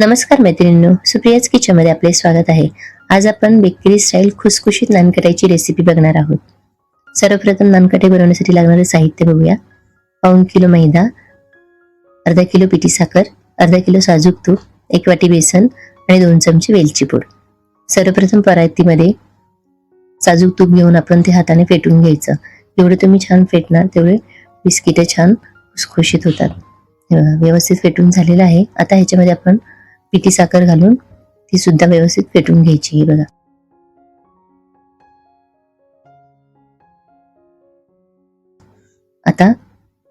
नमस्कार मैत्रिणींनो सुप्रियाच किचनमध्ये आपले स्वागत आहे. आज आपण बेकरी स्टाईल खुसखुशीत नानकटाची रेसिपी बघणार आहोत. सर्वप्रथम नानकटे बनवण्यासाठी लागणारे साहित्य बघूया. पाऊण किलो मैदा अर्धा किलो पिठी साखर अर्धा किलो साजूक तूप एक वाटी बेसन आणि दोन चमचे वेलची पूड. सर्वप्रथम परातीमध्ये साजूक तूप घेऊन आपण ते हाताने फेटून घ्यायचं. जेवढे तुम्ही छान फेटणार तेवढे बिस्किटे छान खुसखुशीत होतात. व्यवस्थित फेटून झालेलं आहे. आता ह्याच्यामध्ये आपण पिठी साखर घालून ती सुद्धा व्यवस्थित फेटून घ्यायची ही बघा. आता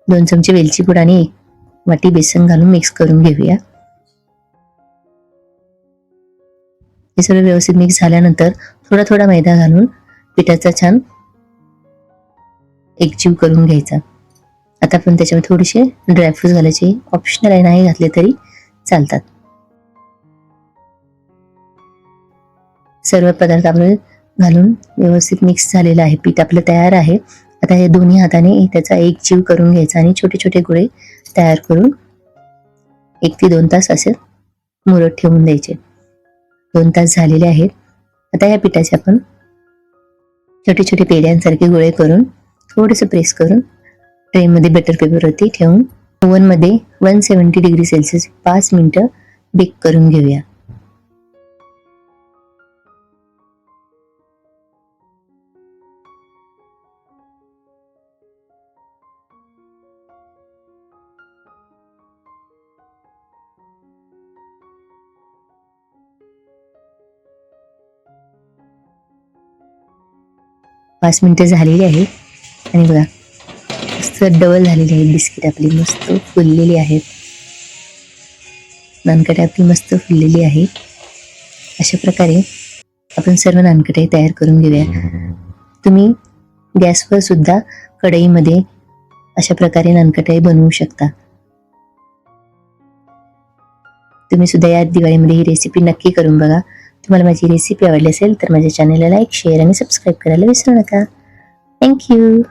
दोन चमचे वेलची पूड आणि एक वाटी बेसन घालून मिक्स करून घेऊया. हे सगळं व्यवस्थित मिक्स झाल्यानंतर थोडा थोडा मैदा घालून पिठाचा छान एकजीव करून घ्यायचा. आता आपण त्याच्यामध्ये थोडेसे ड्रायफ्रूट घालायचे. ऑप्शनल आहे नाही घातले तरी चालतात. सर्व पदार्थ आपले घालून व्यवस्थित मिक्स झालेलं आहे. पीठ आपलं तयार आहे. आता हे दोन्ही हाताने त्याचा एक जीव करून घ्यायचा आणि छोटे छोटे गोळे तयार करून एक ते दोन तास असे मुरत ठेवून द्यायचे. दोन तास झालेले आहेत. आता या पिठाचे आपण छोटे छोटे पेड्यांसारखे गोळे करून थोडंसं प्रेस करून ट्रेमध्ये बटर पेपरवरती ठेवून ओव्हनमध्ये वन सेवन्टी डिग्री सेल्सिअस पाच मिनिटं बेक करून घेऊया. पाच मिनिटं झालेली आहेत आणि बघा मस्त डबल झालेली आहेत बिस्किट आपली मस्त फुललेली आहेत. नानकटे आपली मस्त फुललेली आहे. अशा प्रकारे आपण सर्व नानकटे तयार करून घेऊया. तुम्ही गॅसवर सुद्धा कढईमध्ये अशा प्रकारे नानकटाई बनवू शकता. तुम्ही सुद्धा या दिवाळीमध्ये ही रेसिपी नक्की करून बघा. तुम्हाला माझी रेसिपी आवडली असेल तर माझ्या चॅनलला लाईक शेअर आणि सबस्क्राईब करायला विसरू नका. थँक्यू